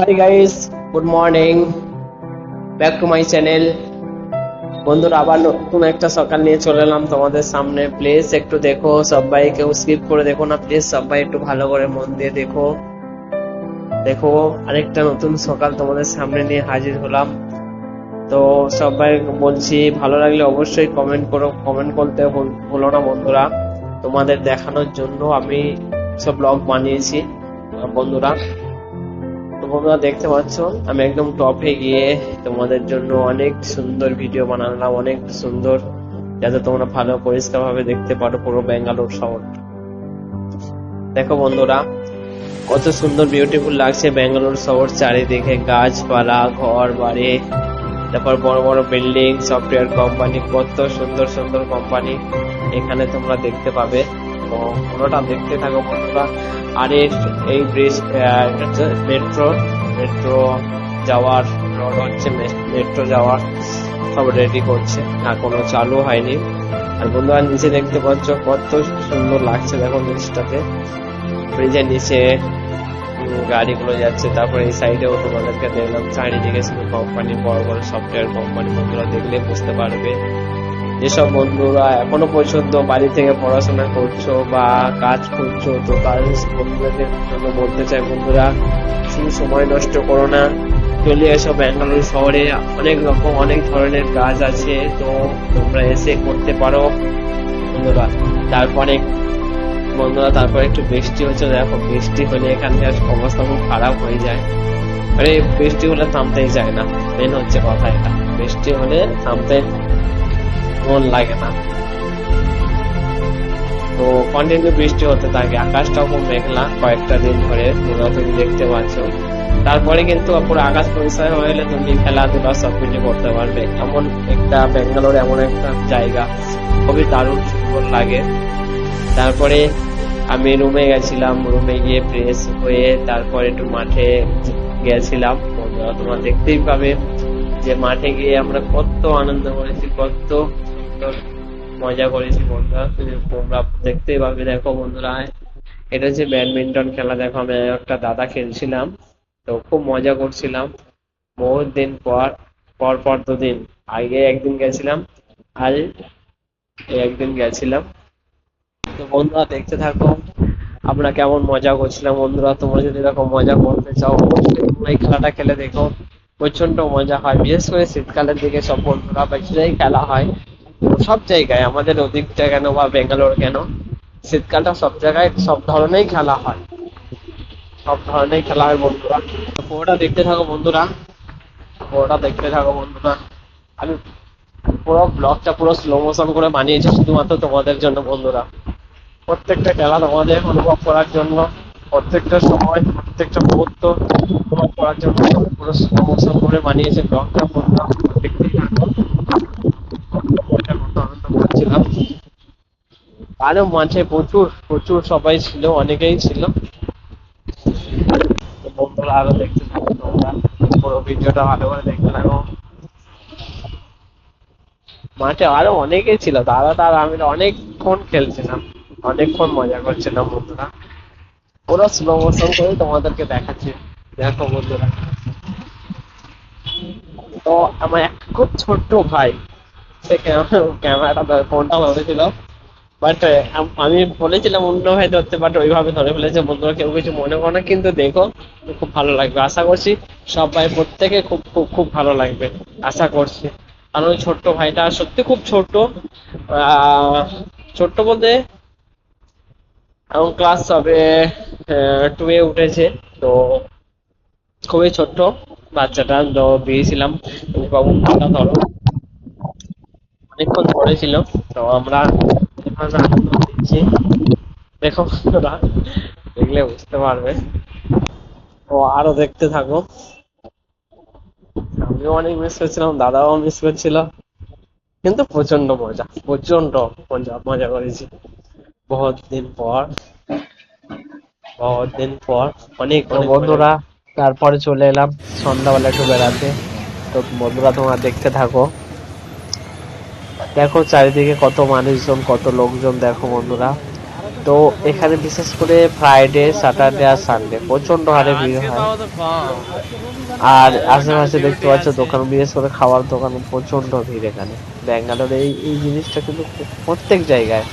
Hi guys good morning back to my channel বন্ধুরা, আবার নতুন একটা সকাল নিয়ে চলে এলাম তোমাদের সামনে। প্লিজ একটু দেখো, সবাই কেউ স্কিপ করে দেখো না। প্লিজ সবাই একটু ভালো করে মন দিয়ে দেখো। দেখো, আরেকটা নতুন সকাল তোমাদের সামনে নিয়ে হাজির হলাম। তো সবাই বলছি, ভালো লাগলে অবশ্যই কমেন্ট করো। কমেন্ট করতে ভুল- না বন্ধুরা। তোমাদের দেখানোর জন্য আমি সব ব্লগ বানিয়েছি। বন্ধুরা বন্ধুরা দেখতে পাচ্ছ, আমি একদম টপে গিয়ে তোমাদের জন্য অনেক সুন্দর ভিডিও বানালাম, অনেক সুন্দর, যাতে তোমরা ভালো পরিষ্কার ভাবে দেখতে পারো পুরো ব্যাঙ্গালোর শহর। দেখো বন্ধুরা, কত সুন্দর বিউটিফুল লাগছে ব্যাঙ্গালোর শহর চারিদিকে, গাছপালা, ঘর, বাড়ি, তারপর বড় বড় বিল্ডিং সফটওয়্যার কোম্পানি কত সুন্দর সুন্দর কোম্পানি এখানে তোমরা দেখতে পাবে। তো পুরোটা দেখতে থাকো বন্ধুরা। আর এই ব্রিজ মেট্রো মেট্রো যাওয়ার হচ্ছে মেট্রো যাওয়ার, সব রেডি করছে। না, কোনো চালু হয়নি। আর বন্ধুরা, নিচে দেখতে পাচ্ছ কত সুন্দর লাগছে। দেখো নিচটাতে ব্রিজের নিচে গাড়িগুলো যাচ্ছে। তারপরে এই সাইডেও তোমাদেরকে দেখলাম। চারিদিকে শুধু কোম্পানি বড় বড় সফটওয়্যার কোম্পানি বন্ধুরা, দেখলে বুঝতে পারবে। যেসব বন্ধুরা এখনও পর্যন্ত বাড়ি থেকে পড়াশোনা করছ বা কাজ করছ, তো তার বন্ধুদের জন্য বলতে চাই বন্ধুরা, শুধু সময় নষ্ট করো না। চলে এসো ব্যাঙ্গালোর শহরে। অনেক রকম, অনেক ধরনের কাজ আছে, তো তোমরা এসে করতে পারো। বন্ধুরা, তারপরে বন্ধুরা, তারপরে একটু বৃষ্টি হচ্ছে, দেখো বৃষ্টি হলে এখানকার অবস্থা খুব খারাপ হয়ে যায়। আরে, বৃষ্টি হলে থামতেই চায় না। মেন হচ্ছে কথা এটা। বৃষ্টি হলে থামতে মন লাগে না। তো কন্টিনিউ বৃষ্টি হতে থাকে, আকাশটাও খুব মেঘলা কয়েকটা দিন ধরে তোমরা তুমি দেখতে পাচ্ছ। তারপরে কিন্তু পুরো আকাশ পরিষ্কার হয়ে গেলে তুমি খেলাধুলা সব কিছু করতে পারবে। এমন একটা ব্যাঙ্গালোর এমন একটা জায়গা, খুবই দারুণ সুন্দর লাগে। তারপরে আমি রুমে গেছিলাম রুমে গিয়ে ফ্রেশ হয়ে তারপরে একটু মাঠে গেছিলাম। তোমরা দেখতেই পাবে যে মাঠে গিয়ে আমরা কত আনন্দ করেছি, কত সুন্দর মজা করেছি বন্ধুরা। তুমি- তোমরা দেখতেই পাবে দেখো বন্ধুরা। এটা হচ্ছে ব্যাডমিন্টন খেলা। দেখো, আমি একটা দাদা খেলছিলাম, তো খুব মজা করছিলাম। বহুত দিন পর পর পর দুদিন। আগে একদিন গেছিলাম আর একদিন গেছিলাম। তো বন্ধুরা, দেখতে থাকো। আমরা কেমন মজা করছিলাম বন্ধুরা। তোমরা যদি এরকম মজা করতে চাও, অবশ্যই তোমরা এই খেলাটা খেলে দেখো। প্রচণ্ড মজা হয়। বিশেষ করে শীতকালের দিকে সব বন্ধুরা বেশিরাই খেলা হয়। সব জায়গায়, আমাদের ওদিকটা কেন বা বেঙ্গালোর কেন? শীতকালটা সব জায়গায় সব ধরনের খেলা হয়। সব ধরনের খেলা হয় বন্ধুরা। পুরোটা দেখতে থাকো বন্ধুরা। পুরোটা দেখতে থাকো বন্ধুরা। আমি পুরো ব্লগটা পুরো স্লো মোশন করে বানিয়েছি শুধুমাত্র তোমাদের জন্য বন্ধুরা। প্রত্যেকটা খেলা তোমাদের অনুভব করার জন্য, প্রত্যেকটা সময়, প্রত্যেকটা মুহূর্ত অনুভব করার জন্য পুরো স্লো মোশন করে বানিয়েছে ব্লগটা বন্ধুরা। দেখতেই থাকো মজার মতো আনন্দ করছিলাম আরও মাঠে প্রচুর প্রচুর সবাই ছিল, অনেকেই ছিল। বন্ধুরা আরও দেখতে থাকো তোমরা। পুরো ভিডিওটা ভালো করে দেখতে থাকো। মাঠে আরও অনেকেই ছিল, দাদা তার আমি অনেকক্ষণ খেলছিলাম, অনেকক্ষণ মজা করছিলাম বন্ধুরা। পুরো স্লো মোশন করে তোমাদেরকে দেখাচ্ছি। দেখো বন্ধুরা। তো আমার এক খুব ছোট্ট ভাই, সে ক্যামেরাটা ফোনটা ধরেছিল। বাট আমি বলেছিলাম অন্য ভাই ধরতে বাট ওইভাবে ধরে ফেলেছে বন্ধুরা, কেউ কিছু মনে করো না, কিন্তু দেখো, খুব ভালো লাগবে। আশা করছি সবাই প্রত্যেকে খুব খুব খুব ভালো লাগবে। আশা করছি। কারণ ছোট্ট ভাইটা, সত্যি খুব ছোট ছোট্ট বলতে এখন ক্লাস সবে টু এ উঠেছে, তো খুবই ছোট্ট বাচ্চাটা, তো দিয়েছিলাম। বাবু ধরো। অনেকক্ষণ ধরেছিল, তো আমরা আনন্দ দিচ্ছি। দেখো বন্ধুরা, দেখলে বুঝতে পারবে। তো আরও দেখতে থাকো। আমিও অনেক মিস করছিলাম দাদাও মিস করছিল। কিন্তু প্রচণ্ড মজা প্রচণ্ড মজা মজা করেছি। বহুত দিন পর বহুত দিন পর অনেক অনেক বন্ধুরা তারপরে চলে এলাম সন্ধ্যাবেলা একটু বেড়াতে। তো বন্ধুরা তোমরা দেখতে থাকো। দেখো চারিদিকে কত মানুষজন, কত লোকজন, দেখো বন্ধুরা। তো এখানে বিশেষ করে ফ্রাইডে স্যাটারডে আর সানডে প্রচণ্ড হারে ভিড় হয়। আর আশেপাশে দেখতে পাচ্ছ দোকান, বিশেষ করে খাওয়ার দোকান প্রচণ্ড ভিড় এখানে। ব্যাঙ্গালোরে এই এই জিনিসটা কিন্তু প্রত্যেক জায়গায়।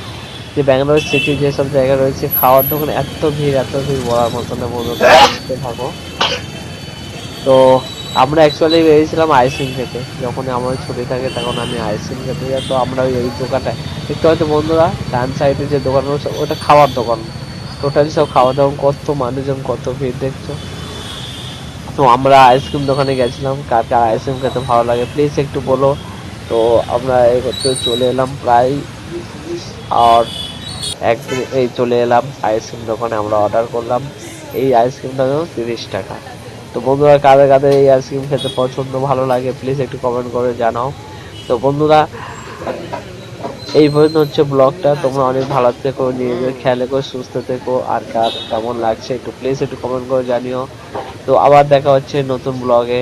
যে ব্যাঙ্গালোর সিটি যেসব জায়গা রয়েছে, খাওয়ার দোকানে এত ভিড় এত ভিড় বলার মতন বন্ধু থাকো। তো আমরা অ্যাকচুয়ালি বেরিয়েছিলাম আইসক্রিম খেতে। যখন আমার ছুটি থাকে, তখন আমি আইসক্রিম খেতে যাই। তো আমরা ওই দোকানটায় দেখতে পাচ্ছ বন্ধুরা, ডান সাইডে যে দোকান রয়েছে, ওটা খাওয়ার দোকান। টোটালি সব খাওয়া দাওয়া, কত মানুষজন, কত ভিড় দেখছ। তো আমরা আইসক্রিম দোকানে গেছিলাম, কার কার আইসক্রিম খেতে ভালো লাগে প্লিজ একটু বলো। তো আমরা এই করতে চলে এলাম প্রায়, আর একদিন এই চলে এলাম। আইসক্রিম দোকানে আমরা অর্ডার করলাম। এই আইসক্রিমটা তিরিশ টাকা। তো বন্ধুরা কাদের কাদের এই আইসক্রিম খেতে পছন্দ, ভালো লাগে প্লিজ একটু কমেন্ট করে জানাও। তো বন্ধুরা, এই পর্যন্ত হচ্ছে ব্লগটা। তোমরা অনেক ভালো থেকো, নিজেদের খেয়াল রেখো, সুস্থ থেকো, আর কার কেমন লাগছে একটু প্লিজ একটু কমেন্ট করে জানিও। তো আবার দেখা হচ্ছে নতুন ব্লগে।